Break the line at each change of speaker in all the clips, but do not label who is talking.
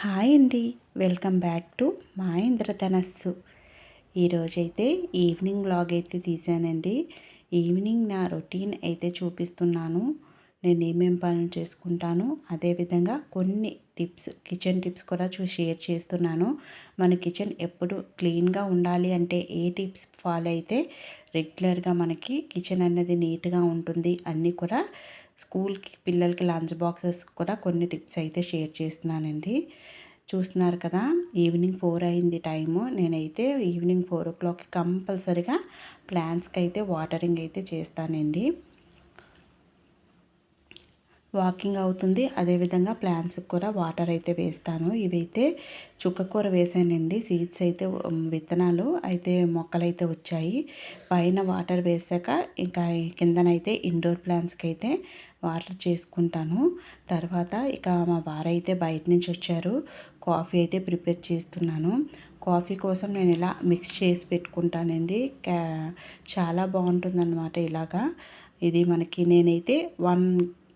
Hi అండి. Welcome back to మా ఇంద్రధనస్సు ఈరోజైతే ఈవినింగ్ వ్లాగ్ అయితే తీసానండి. ఈవినింగ్ నా రొటీన్ అయితే చూపిస్తున్నాను. నేను ఏమేం పనులు చేసుకుంటాను అదేవిధంగా కొన్ని టిప్స్ కిచెన్ టిప్స్ కూడా చూ షేర్ చేస్తున్నాను. మన కిచెన్ ఎప్పుడు క్లీన్గా ఉండాలి అంటే ఏ టిప్స్ ఫాలో అయితే రెగ్యులర్గా మనకి కిచెన్ అనేది నీట్గా ఉంటుంది అన్నీ కూడా స్కూల్కి పిల్లలకి లంచ్ బాక్సెస్ కూడా కొన్ని టిప్స్ అయితే షేర్ చేస్తున్నానండి. చూస్తున్నారు కదా ఈవినింగ్ ఫోర్ అయింది టైము. నేనైతే ఈవినింగ్ ఫోర్ ఓ క్లాక్కి కంపల్సరిగా ప్లాంట్స్కి అయితే వాటరింగ్ అయితే చేస్తానండి. వాకింగ్ అవుతుంది. అదేవిధంగా ప్లాంట్స్కి కూడా వాటర్ అయితే వేస్తాను. ఇవైతే చుక్కకూర వేసానండి. సీడ్స్ అయితే విత్తనాలు అయితే మొక్కలైతే వచ్చాయి. పైన వాటర్ వేసాక ఇంకా కిందనైతే ఇండోర్ ప్లాంట్స్కి అయితే వాటర్ చేసుకుంటాను. తర్వాత ఇక మా వారైతే బయట నుంచి వచ్చారు. కాఫీ అయితే ప్రిపేర్ చేస్తున్నాను. కాఫీ కోసం నేను ఇలా మిక్స్ చేసి పెట్టుకుంటానండి. చాలా బాగుంటుందన్నమాట ఇలాగా. ఇది మనకి నేనైతే వన్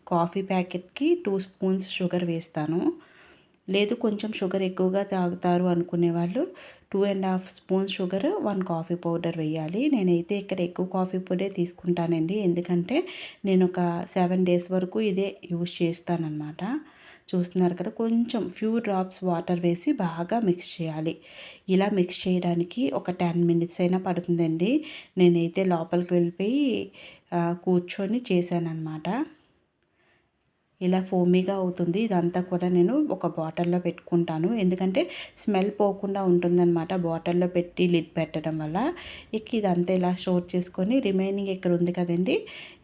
కాఫీ ప్యాకెట్కి టూ స్పూన్స్ షుగర్ వేస్తాను. లేదు కొంచెం షుగర్ ఎక్కువగా తాగుతారు అనుకునే వాళ్ళు two and half spoon sugar one coffee powder వేయాలి. నేనైతే ఇక్కడ ఎక్కువ కాఫీ పౌడర్ తీసుకుంటానండి. ఎందుకంటే నేను ఒక సెవెన్ డేస్ వరకు ఇదే యూజ్ చేస్తానన్నమాట. చూస్తున్నారు కదా కొంచెం ఫ్యూ డ్రాప్స్ వాటర్ వేసి బాగా మిక్స్ చేయాలి. ఇలా మిక్స్ చేయడానికి ఒక టెన్ మినిట్స్ అయినా పడుతుందండి. నేనైతే లోపలికి వెళ్ళిపోయి కూర్చొని చేశానన్నమాట. ఇలా ఫోమీగా అవుతుంది. ఇదంతా కూడా నేను ఒక బాటిల్లో పెట్టుకుంటాను. ఎందుకంటే స్మెల్ పోకుండా ఉంటుందన్నమాట. బాటిల్లో పెట్టి లిడ్ పెట్టడం వల్ల. ఇక ఇదంతా ఇలా స్టోర్ చేసుకొని రిమైనింగ్ ఇక్కడ ఉంది కదండి.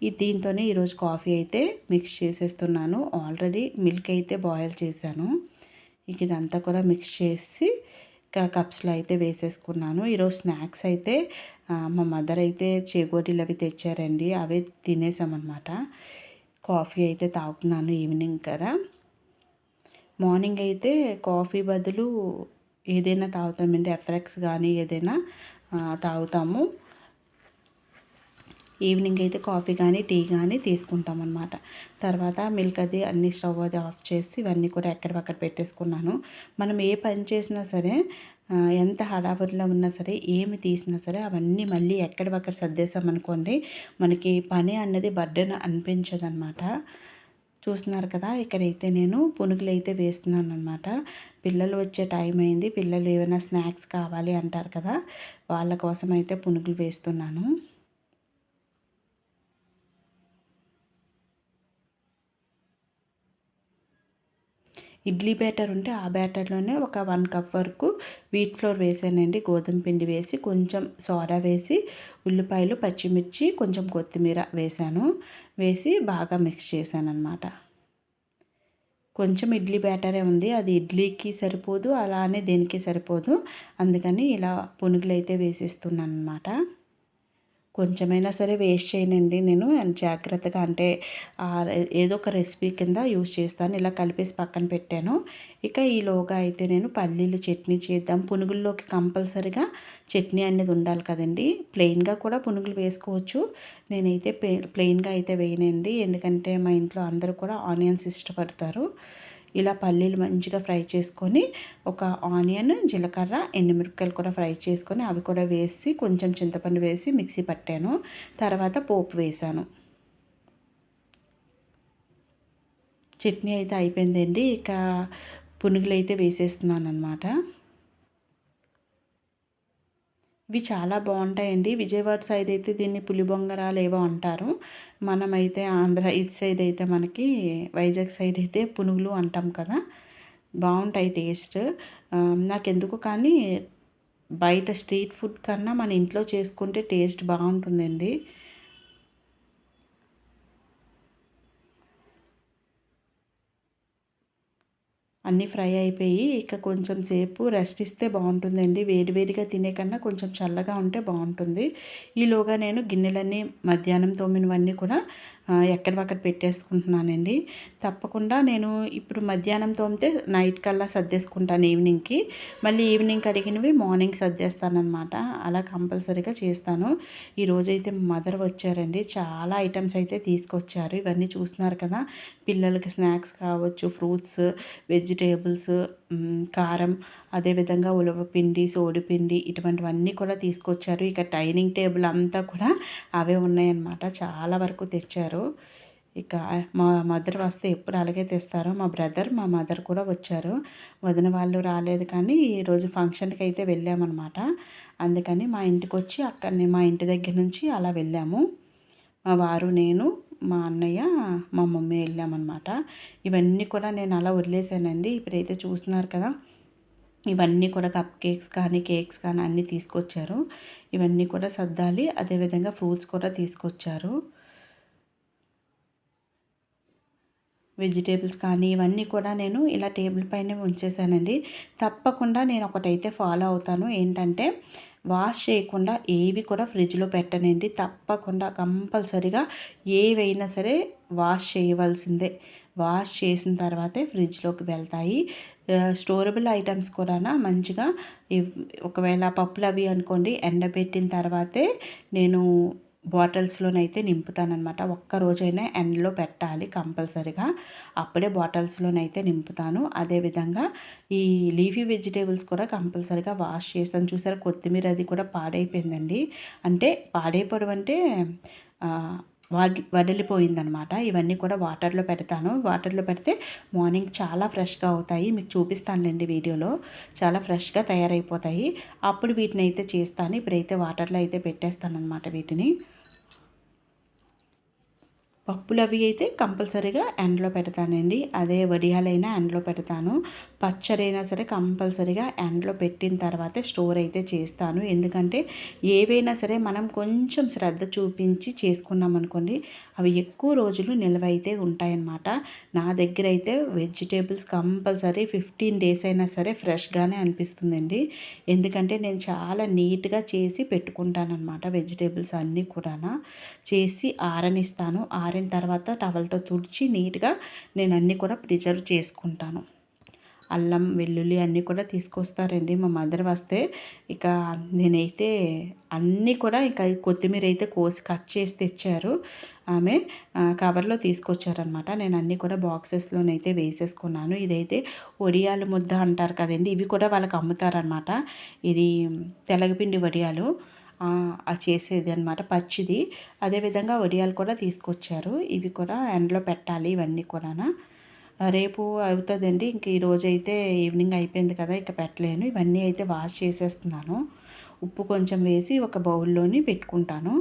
ఈ దీంతోనే ఈరోజు కాఫీ అయితే మిక్స్ చేసేస్తున్నాను. ఆల్రెడీ మిల్క్ అయితే బాయిల్ చేశాను. ఇక ఇదంతా కూడా మిక్స్ చేసి కప్స్లో అయితే వేసేసుకున్నాను. ఈరోజు స్నాక్స్ అయితే మా మదర్ అయితే చేగోడీలు అవి తెచ్చారండి. అవే తినేసామన్నమాట. కాఫీ అయితే తాగుతున్నాను ఈవినింగ్ కదా. మార్నింగ్ అయితే కాఫీ బదులు ఏదైనా తాగుతామండి ఎఫ్రెక్స్ కానీ ఏదైనా తాగుతాము. ఈవినింగ్ అయితే కాఫీ కానీ టీ కానీ తీసుకుంటాం అనమాట తర్వాత మిల్క్ అది అన్ని స్టవ్ అది ఆఫ్ చేసి ఇవన్నీ కూడా ఎక్కడివక్కడ పెట్టేసుకున్నాను. మనం ఏ పని చేసినా సరే ఎంత హడావుడిలో ఉన్నా సరే ఏమి తీసినా సరే అవన్నీ మళ్ళీ ఎక్కడివక్కడ సర్దేశామనుకోండి మనకి పని అన్నది బర్డెన్ అనిపించదనమాట చూస్తున్నారు కదా ఇక్కడైతే నేను పునుగులు అయితే వేస్తున్నాను అనమాట పిల్లలు వచ్చే టైం అయింది పిల్లలు ఏమైనా స్నాక్స్ కావాలి అంటారు కదా వాళ్ళ కోసం అయితే పునుగులు వేస్తున్నాను. ఇడ్లీ బ్యాటర్ ఉంటే ఆ బ్యాటర్లోనే ఒక వన్ కప్ వరకు వీట్ ఫ్లోర్ వేసానండి. గోధుమ పిండి వేసి కొంచెం సోడా వేసి ఉల్లిపాయలు పచ్చిమిర్చి కొంచెం కొత్తిమీర వేసాను. వేసి బాగా మిక్స్ చేశాను అనమాట కొంచెం ఇడ్లీ బ్యాటరే ఉంది. అది ఇడ్లీకి సరిపోదు అలానే దేనికి సరిపోదు. అందుకని ఇలా పునుగులు అయితే వేసేస్తున్నాను అనమాట కొంచెమైనా సరే వేస్ట్ చేయనండి నేను. జాగ్రత్తగా అంటే ఏదో ఒక రెసిపీ కింద యూస్ చేస్తాను. ఇలా కలిపేసి పక్కన పెట్టాను. ఇక ఈలోగా అయితే నేను పల్లీలు చట్నీ చేద్దాం. పునుగుల్లోకి కంపల్సరిగా చట్నీ అనేది ఉండాలి కదండి. ప్లెయిన్గా కూడా పునుగులు వేసుకోవచ్చు. నేనైతే ప్లెయిన్గా అయితే వేయనండి. ఎందుకంటే మా ఇంట్లో అందరూ కూడా ఆనియన్స్ ఇష్టపడతారు. ఇలా పల్లీలు మంచిగా ఫ్రై చేసుకొని ఒక ఆనియన్ జీలకర్ర ఎండుమిరపకాయలు కూడా ఫ్రై చేసుకొని అవి కూడా వేసి కొంచెం చింతపండు వేసి మిక్సీ పట్టాను. తర్వాత పోపు వేసాను. చట్నీ అయితే అయిపోయిందండి. ఇక పునుగులు అయితే వేసేస్తున్నాను అనమాట ఇవి చాలా బాగుంటాయండి. విజయవాడ సైడ్ అయితే దీన్ని పులిబొంగరాలు ఏవో అంటారు. మనమైతే ఆంధ్ర ఇటు సైడ్ అయితే మనకి వైజాగ్ సైడ్ అయితే పునుగులు అంటాం కదా. బాగుంటాయి టేస్ట్. నాకెందుకు కానీ బయట స్ట్రీట్ ఫుడ్ కన్నా మన ఇంట్లో చేసుకుంటే టేస్ట్ బాగుంటుందండి. అన్నీ ఫ్రై అయిపోయి ఇక కొంచెం సేపు రెస్ట్ ఇస్తే బాగుంటుందండి. వేడివేడిగా తినే కన్నా కొంచెం చల్లగా ఉంటే బాగుంటుంది. ఈలోగా నేను గిన్నెలన్నీ మధ్యాహ్నం తోమినవన్నీ కూడా ఎక్కడివక్కడ పెట్టేసుకుంటున్నానండి. తప్పకుండా నేను ఇప్పుడు మధ్యాహ్నం తోమితే నైట్ కల్లా సర్దేసుకుంటాను ఈవినింగ్కి. మళ్ళీ ఈవినింగ్ కడిగినవి మార్నింగ్ సర్దేస్తానమాట అలా కంపల్సరీగా చేస్తాను. ఈరోజైతే మదర్ వచ్చారండి. చాలా ఐటమ్స్ అయితే తీసుకొచ్చారు. ఇవన్నీ చూస్తున్నారు కదా. పిల్లలకి స్నాక్స్ కావచ్చు ఫ్రూట్స్ వెజిటేబుల్స్ కారం అదేవిధంగా ఉలవపిండి సోడిపిండి ఇటువంటివన్నీ కూడా తీసుకొచ్చారు. ఇక డైనింగ్ టేబుల్ అంతా కూడా అవే ఉన్నాయన్నమాట. చాలా వరకు తెచ్చారు. ఇక మా మదర్ వస్తే ఎప్పుడు అలాగే తెస్తారో. మా బ్రదర్ మా మదర్ కూడా వచ్చారు. వదిన వాళ్ళు రాలేదు కానీ ఈరోజు ఫంక్షన్కి అయితే వెళ్ళామన్నమాట. అందుకని మా ఇంటికి వచ్చి అక్కడిని మా ఇంటి దగ్గర నుంచి అలా వెళ్ళాము. మా వారు నేను మా అన్నయ్య మా మమ్మీ వెళ్ళామన్నమాట. ఇవన్నీ కూడా నేను అలా వదిలేసానండి. ఇప్పుడైతే చూస్తున్నారు కదా ఇవన్నీ కూడా కప్ కేక్స్ కానీ కేక్స్ కానీ అన్నీ తీసుకొచ్చారు. ఇవన్నీ కూడా సర్దాలి. అదేవిధంగా ఫ్రూట్స్ కూడా తీసుకొచ్చారు. వెజిటేబుల్స్ కానీ ఇవన్నీ కూడా నేను ఇలా టేబుల్ పైన ఉంచేసానండి. తప్పకుండా నేను ఒకటైతే ఫాలో అవుతాను. ఏంటంటే వాష్ చేయకుండా ఏవి కూడా ఫ్రిడ్జ్లో పెట్టనండి. తప్పకుండా కంపల్సరిగా ఏవైనా సరే వాష్ చేయవలసిందే. వాష్ చేసిన తర్వాతే ఫ్రిడ్జ్లోకి వెళ్తాయి. స్టోరబుల్ ఐటమ్స్ కూడా మంచిగా ఒకవేళ పప్పులు అవి అనుకోండి ఎండబెట్టిన తర్వాతే నేను బాటిల్స్లోనైతే నింపుతానమాట ఒక్క రోజైనా ఎండలో పెట్టాలి కంపల్సరిగా. అప్పుడే బాటిల్స్లోనైతే నింపుతాను. అదేవిధంగా ఈ లీఫీ వెజిటేబుల్స్ కూడా కంపల్సరిగా వాష్ చేస్తాను. చూసారా? కొత్తిమీర అది కూడా పాడైపోయిందండి. అంటే పాడైపోవడం అంటే వదిలిపోయిందనమాట ఇవన్నీ కూడా వాటర్లో పెడతాను. వాటర్లో పెడితే మార్నింగ్ చాలా ఫ్రెష్గా అవుతాయి. మీకు చూపిస్తానులేండి వీడియోలో. చాలా ఫ్రెష్గా తయారైపోతాయి. అప్పుడు వీటిని అయితే చేస్తాను. ఇప్పుడైతే వాటర్లో అయితే పెట్టేస్తానమాట వీటిని. పప్పులు అవి అయితే కంపల్సరీగా ఎండలో పెడతానండి. అదే వడియాలైనా ఎండలో పెడతాను. పచ్చడైనా సరే కంపల్సరీగా ఎండలో పెట్టిన తర్వాతే స్టోర్ అయితే చేస్తాను. ఎందుకంటే ఏవైనా సరే మనం కొంచెం శ్రద్ధ చూపించి చేసుకున్నాం అనుకోండి అవి ఎక్కువ రోజులు నిల్వ అయితే ఉంటాయన్నమాట. నా దగ్గర అయితే వెజిటేబుల్స్ కంపల్సరీ ఫిఫ్టీన్ డేస్ అయినా సరే ఫ్రెష్గానే అనిపిస్తుందండి. ఎందుకంటే నేను చాలా నీట్గా చేసి పెట్టుకుంటానమాట వెజిటేబుల్స్ అన్నీ కూడా చేసి ఆరనిస్తాను. ఆరిన తర్వాత టవల్తో తుడిచి నీట్గా నేను అన్నీ కూడా ప్రిజర్వ్ చేసుకుంటాను. అల్లం వెల్లుల్లి అన్నీ కూడా తీసుకొస్తారండి మా మదర్ వస్తే. ఇక నేనైతే అన్నీ కూడా ఇక కొత్తిమీర అయితే కోసి కట్ చేసి తెచ్చారు. ఆమె కవర్లో తీసుకొచ్చారనమాట నేను అన్నీ కూడా బాక్సెస్లోనైతే వేసేసుకున్నాను. ఇదైతే ఒడియాలు ముద్ద అంటారు కదండి ఇవి కూడా వాళ్ళకి అమ్ముతారనమాట ఇది తెలగపిండి వడియాలు చేసేది అనమాట పచ్చిది. అదేవిధంగా వడియాలు కూడా తీసుకొచ్చారు. ఇవి కూడా ఎండలో పెట్టాలి ఇవన్నీ కూడా రేపు అవుతుందండి. ఇంక ఈరోజు అయితే ఈవినింగ్ అయిపోయింది కదా ఇక పెట్టలేను. ఇవన్నీ అయితే వాష్ చేసేస్తున్నాను. ఉప్పు కొంచెం వేసి ఒక బౌల్లోని పెట్టుకుంటాను.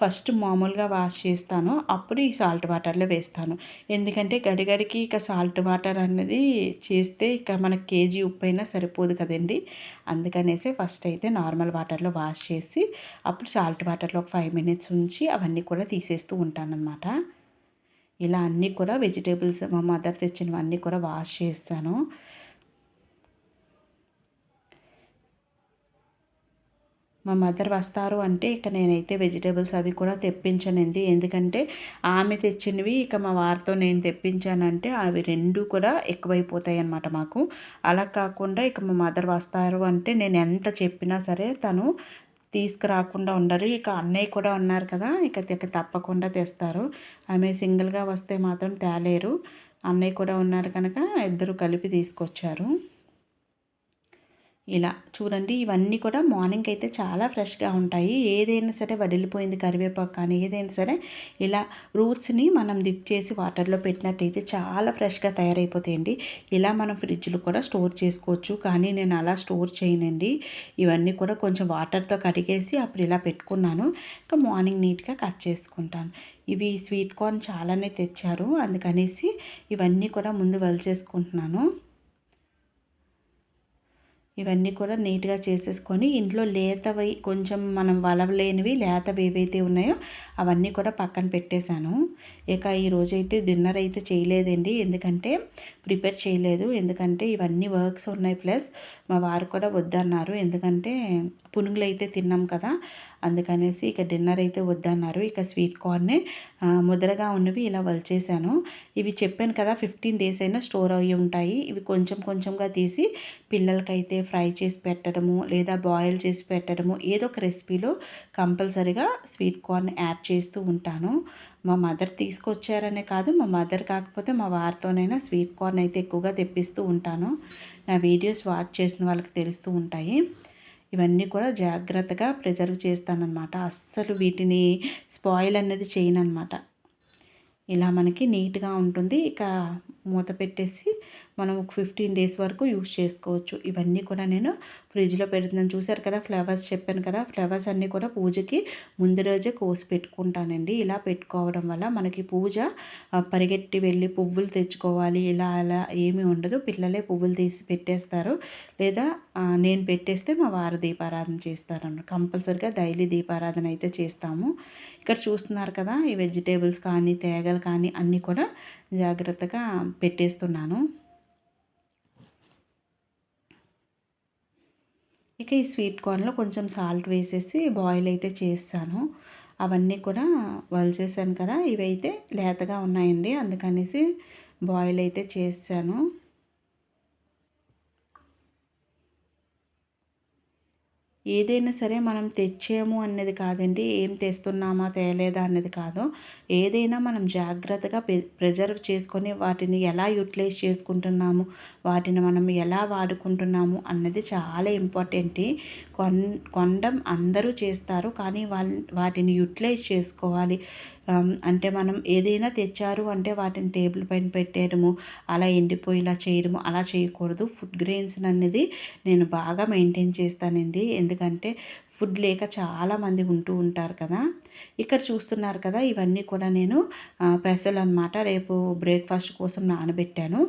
ఫస్ట్ మామూలుగా వాష్ చేస్తాను. అప్పుడు ఈ సాల్ట్ వాటర్లో వేస్తాను. ఎందుకంటే గడిగడికి ఇక సాల్ట్ వాటర్ అన్నది చేస్తే ఇక మనకి కేజీ ఉప్పు అయినా సరిపోదు కదండి. అందుకనేసి ఫస్ట్ అయితే నార్మల్ వాటర్లో వాష్ చేసి అప్పుడు సాల్ట్ వాటర్లో ఒక ఫైవ్ మినిట్స్ ఉంచి అవన్నీ కూడా తీసేస్తూ ఉంటానన్నమాట. ఇలా అన్నీ కూడా వెజిటేబుల్స్ మా మదర్ తెచ్చినవన్నీ కూడా వాష్ చేస్తాను. మా మదర్ వస్తారు అంటే ఇక నేనైతే వెజిటేబుల్స్ అవి కూడా తెప్పించనండి. ఎందుకంటే ఆమె తెచ్చినవి ఇక మా వారితో నేను తెప్పించానంటే అవి రెండు కూడా ఎక్కువైపోతాయి అన్నమాట మాకు. అలా కాకుండా ఇక మా మదర్ వస్తారు అంటే నేను ఎంత చెప్పినా సరే తను తీసుకురాకుండా ఉండరు. ఇక అన్నయ్య కూడా ఉన్నారు కదా ఇక ఇక తప్పకుండా తెస్తారు. ఆమె సింగిల్గా వస్తే మాత్రం తేలేరు. అన్నయ్య కూడా ఉన్నారు కనుక ఇద్దరు కలిపి తీసుకొచ్చారు. ఇలా చూడండి ఇవన్నీ కూడా మార్నింగ్ అయితే చాలా ఫ్రెష్గా ఉంటాయి. ఏదైనా సరే వడిలిపోయింది కరివేపాకు కానీ ఏదైనా సరే ఇలా రూట్స్ని మనం డిప్ చేసి వాటర్లో పెట్టినట్టయితే చాలా ఫ్రెష్గా తయారైపోతాయండి. ఇలా మనం ఫ్రిడ్జ్లో కూడా స్టోర్ చేసుకోవచ్చు. కానీ నేను అలా స్టోర్ చేయనండి. ఇవన్నీ కూడా కొంచెం వాటర్తో కడిగేసి అప్పుడు ఇలా పెట్టుకున్నాను. ఇంకా మార్నింగ్ నీట్గా కట్ చేసుకుంటాను. ఇవి స్వీట్ కార్న్ చాలానే తెచ్చారు. అందుకనేసి ఇవన్నీ కూడా ముందు వెల్ చేసుకుంటున్నాను ఇవన్నీ కూడా నీట్గా చేసేసుకొని ఇంట్లో లేతవి కొంచెం మనం వలవలేనివి లేతవి ఏవైతే ఉన్నాయో అవన్నీ కూడా పక్కన పెట్టేశాను. ఇక ఈరోజైతే డిన్నర్ అయితే చేయలేదండి. ఎందుకంటే ప్రిపేర్ చేయలేదు. ఎందుకంటే ఇవన్నీ వర్క్స్ ఉన్నాయి ప్లస్ మా వారు కూడా వద్దన్నారు. ఎందుకంటే పునుగులు అయితే తిన్నాం కదా. అందుకనేసి ఇక డిన్నర్ అయితే వద్దన్నారు. ఇక స్వీట్ కార్నే ముద్రగా ఉన్నవి ఇలా వలిచేసాను ఇవి చెప్పాను కదా ఫిఫ్టీన్ డేస్ అయినా స్టోర్ అయ్యి ఉంటాయి. ఇవి కొంచెం కొంచెంగా తీసి పిల్లలకైతే ఫ్రై చేసి పెట్టడము లేదా బాయిల్ చేసి పెట్టడము ఏదో ఒక రెసిపీలో కంపల్సరిగా స్వీట్ కార్న్ యాడ్ చేస్తూ ఉంటాను. మా మదర్ తీసుకొచ్చారనే కాదు మా మదర్ కాకపోతే మా వారితోనైనా స్వీట్ కార్న్ అయితే ఎక్కువగా తెప్పిస్తూ ఉంటాను. నా వీడియోస్ వాచ్ చేసిన వాళ్ళకి తెలుస్తూ ఉంటాయి. ఇవన్నీ కూడా జాగ్రత్తగా ప్రిజర్వ్ చేస్తానన్నమాట. అస్సలు వీటిని స్పాయిల్ అనేది చేయనమాట ఇలా మనకి నీట్గా ఉంటుంది. ఇక మూత పెట్టేసి మనం ఒక ఫిఫ్టీన్ డేస్ వరకు యూస్ చేసుకోవచ్చు. ఇవన్నీ కూడా నేను ఫ్రిడ్జ్లో పెడుతున్నాను. చూసారు కదా ఫ్లవర్స్ చెప్పాను కదా ఫ్లవర్స్ అన్నీ కూడా పూజకి ముందు రోజే కోసి పెట్టుకుంటానండి. ఇలా పెట్టుకోవడం వల్ల మనకి పూజ పరిగెట్టి వెళ్ళి పువ్వులు తెచ్చుకోవాలి. ఇలా అలా ఏమీ ఉండదు. పిల్లలే పువ్వులు తీసి పెట్టేస్తారు. లేదా నేను పెట్టేస్తే మా వారు దీపారాధన చేస్తారన్న కంపల్సరిగా డైలీ దీపారాధన అయితే చేస్తాము. ఇక్కడ చూస్తున్నారు కదా ఈ వెజిటేబుల్స్ కానీ తేగలు కానీ అన్నీ కూడా జాగ్రత్తగా పెట్టేస్తున్నాను. ఇక ఈ స్వీట్ కార్న్లో కొంచెం సాల్ట్ వేసేసి బాయిల్ అయితే చేస్తాను. అవన్నీ కూడా వలిచేసాను కదా ఇవైతే లేతగా ఉన్నాయండి అందుకనేసి బాయిల్ అయితే చేస్తాను. ఏదైనా సరే మనం తెచ్చాము అన్నది కాదండి. ఏం తెస్తున్నామా తేలేదా అన్నది కాదు. ఏదైనా మనం జాగ్రత్తగా ప్రిజర్వ్ చేసుకొని వాటిని ఎలా యూటిలైజ్ చేసుకుంటున్నాము వాటిని మనం ఎలా వాడుకుంటున్నాము అన్నది చాలా ఇంపార్టెంట్. కొన్ కొండం అందరూ చేస్తారు కానీ వాళ్ళ వాటిని యూటిలైజ్ చేసుకోవాలి. అంటే మనం ఏదైనా తెచ్చారు అంటే వాటిని టేబుల్ పైన పెట్టేయడము అలా ఎండిపోయేలా చేయడము అలా చేయకూడదు. ఫుడ్ గ్రెయిన్స్ అనేది నేను బాగా మెయింటైన్ చేస్తానండి. ఎందుకంటే ఫుడ్ లేక చాలామంది ఉంటూ ఉంటారు కదా. ఇక్కడ చూస్తున్నారు కదా ఇవన్నీ కూడా నేను పెసలు అనమాట రేపు బ్రేక్ఫాస్ట్ కోసం నానబెట్టాను.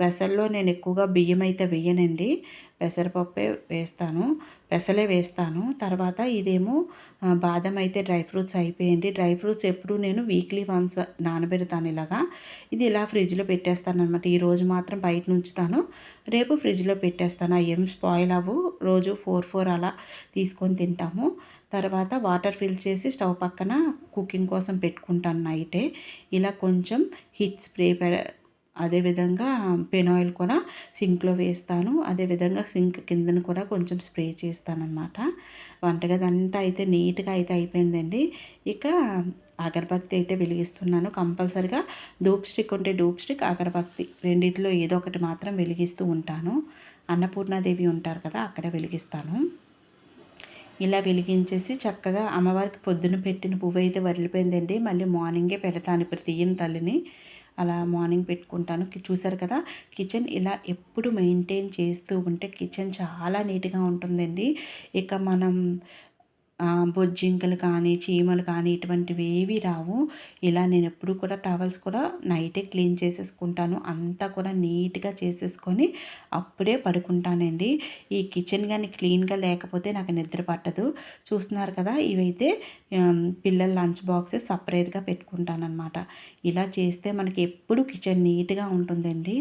పెసల్లో నేను ఎక్కువగా బియ్యం అయితే వేయనండి. పెసరపప్పే వేస్తాను పెసలే వేస్తాను. తర్వాత ఇదేమో బాదం అయితే డ్రై ఫ్రూట్స్ అయిపోయింది. డ్రై ఫ్రూట్స్ ఎప్పుడు నేను వీక్లీ వన్స్ నానబెడతాను ఇలాగా. ఇది ఇలా ఫ్రిడ్జ్లో పెట్టేస్తాను అనమాట ఈరోజు మాత్రం బయట నుంచుతాను. రేపు ఫ్రిడ్జ్లో పెట్టేస్తాను. ఏం స్పాయిల్ అవ్వు. రోజు ఫోర్ ఫోర్ అలా తీసుకొని తింటాము. తర్వాత వాటర్ ఫిల్ చేసి స్టవ్ పక్కన కుకింగ్ కోసం పెట్టుకుంటాను నైటే. ఇలా కొంచెం హిట్ స్ప్రే అదేవిధంగా పెనాయిల్ కూడా సింక్లో వేస్తాను. అదేవిధంగా సింక్ కిందను కూడా కొంచెం స్ప్రే చేస్తానమాట వంటగది అంతా అయితే నీట్గా అయితే అయిపోయిందండి. ఇక అగరబత్తి అయితే వెలిగిస్తున్నాను. కంపల్సరిగా డూప్ స్టిక్ ఉంటే డూప్ స్టిక్ అగరబత్తి రెండిట్లో ఏదో ఒకటి మాత్రం వెలిగిస్తూ ఉంటాను. అన్నపూర్ణాదేవి ఉంటారు కదా అక్కడ వెలిగిస్తాను. ఇలా వెలిగించేసి చక్కగా అమ్మవారికి పొద్దున పెట్టిన పువ్వు అయితే వదిలిపోయిందండి. మళ్ళీ మార్నింగే పెడతాను ఇప్పుడు తీయని తల్లిని. అలా మార్నింగ్ పెట్టుకుంటాను. చూసారు కదా కిచెన్ ఇలా ఎప్పుడు మెయింటైన్ చేస్తూ ఉంటే కిచెన్ చాలా నీట్గా ఉంటుందండి. ఇక మనం బొజ్జింకలు కానీ చీమలు కానీ ఇటువంటివి ఏవి రావు. ఇలా నేను ఎప్పుడు కూడా టవల్స్ కూడా నైటే క్లీన్ చేసేసుకుంటాను. అంతా కూడా నీట్గా చేసేసుకొని అప్పుడే పడుకుంటానండి. ఈ కిచెన్ కానీ క్లీన్గా లేకపోతే నాకు నిద్ర పట్టదు. చూస్తున్నారు కదా ఇవైతే పిల్లల లంచ్ బాక్సెస్ సపరేట్గా పెట్టుకుంటాను అనమాట ఇలా చేస్తే మనకి ఎప్పుడు కిచెన్ నీట్గా ఉంటుందండి.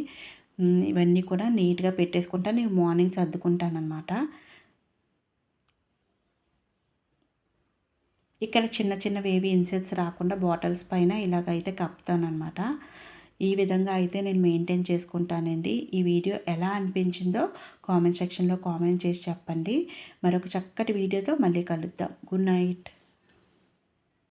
ఇవన్నీ కూడా నీట్గా పెట్టేసుకుంటాను. మార్నింగ్ సర్దుకుంటాను అనమాట ఇక్కడ చిన్న చిన్నవి ఏవి ఇన్సెట్స్ రాకుండా బాటిల్స్ పైన ఇలాగైతే కప్పుతానమాట ఈ విధంగా అయితే నేను మెయింటైన్ చేసుకుంటానండి. ఈ వీడియో ఎలా అనిపించిందో కామెంట్ సెక్షన్లో కామెంట్ చేసి చెప్పండి. మరొక చక్కటి వీడియోతో మళ్ళీ కలుద్దాం. Good night.